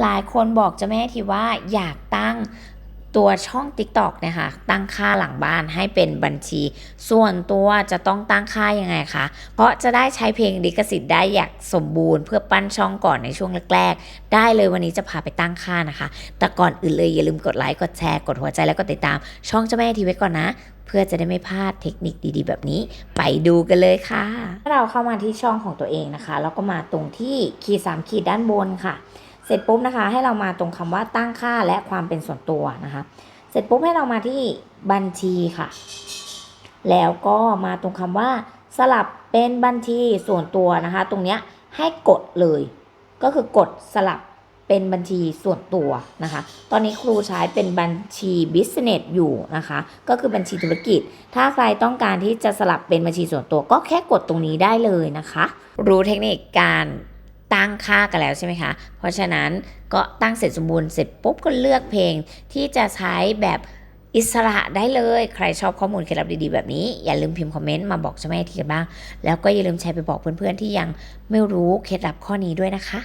หลายคนบอกเจะแม่ทีว่าอยากตั้งตัวช่อง TikTok เนะคะตั้งค่าหลังบ้านให้เป็นบัญชี ส่วนตัวจะต้องตั้งค่ายังไงคะเพราะจะได้ใช้เพลงลิขสิทธิ์ได้อย่างสมบูรณ์เพื่อปั้นช่องก่อนในช่วงแรกๆ ได้เลยวันนี้จะพาไปตั้งค่านะคะ แต่ก่อนอื่นเลยอย่าลืมกดไลค์กดแชร์กดหัวใจแล้วก็ติดตาม ช่องเจ้าแม่ทีไว้ก่อนนะ เพื่อจะได้ไม่พลาดเทคนิคดีๆ แบบนี้ ไปดูกันเลยค่ะเราเข้ามาที่ช่องของตัวเองนะคะแล้วก็มาตรงที่ขีดสามขีดด้านบนค่ะ สร็จปุ๊บนะคะ ให้เรามาตรงคำว่าตั้งค่าและความเป็นส่วนตัวนะคะ เสร็จปุ๊บให้เรามาที่บัญชีค่ะ แล้วก็มาตรงคำว่าสลับเป็นบัญชีส่วนตัวนะคะ ตรงเนี้ยให้กดเลย ก็คือกดสลับเป็นบัญชีส่วนตัวนะคะ ตอนนี้ครูใช้เป็นบัญชีบิสเนสอยู่นะคะ ก็คือบัญชีธุรกิจ ถ้าใครต้องการที่จะสลับเป็นบัญชีส่วนตัว ก็แค่กดตรงนี้ได้เลยนะคะ รู้เทคนิคการ ตั้งค่ากันแล้วใช่ไหมคะ เพราะฉะนั้นก็ตั้งเสร็จสมบูรณ์เสร็จปุ๊บก็เลือกเพลงที่จะใช้แบบอิสระได้เลย ใครชอบข้อมูลเคล็ดลับดีๆแบบนี้ อย่าลืมพิมพ์คอมเมนต์มาบอกเจ้าแม่ทีกันบ้าง แล้วก็อย่าลืมแชร์ไปบอกเพื่อนๆที่ยังไม่รู้เคล็ดลับข้อนี้ด้วยนะคะ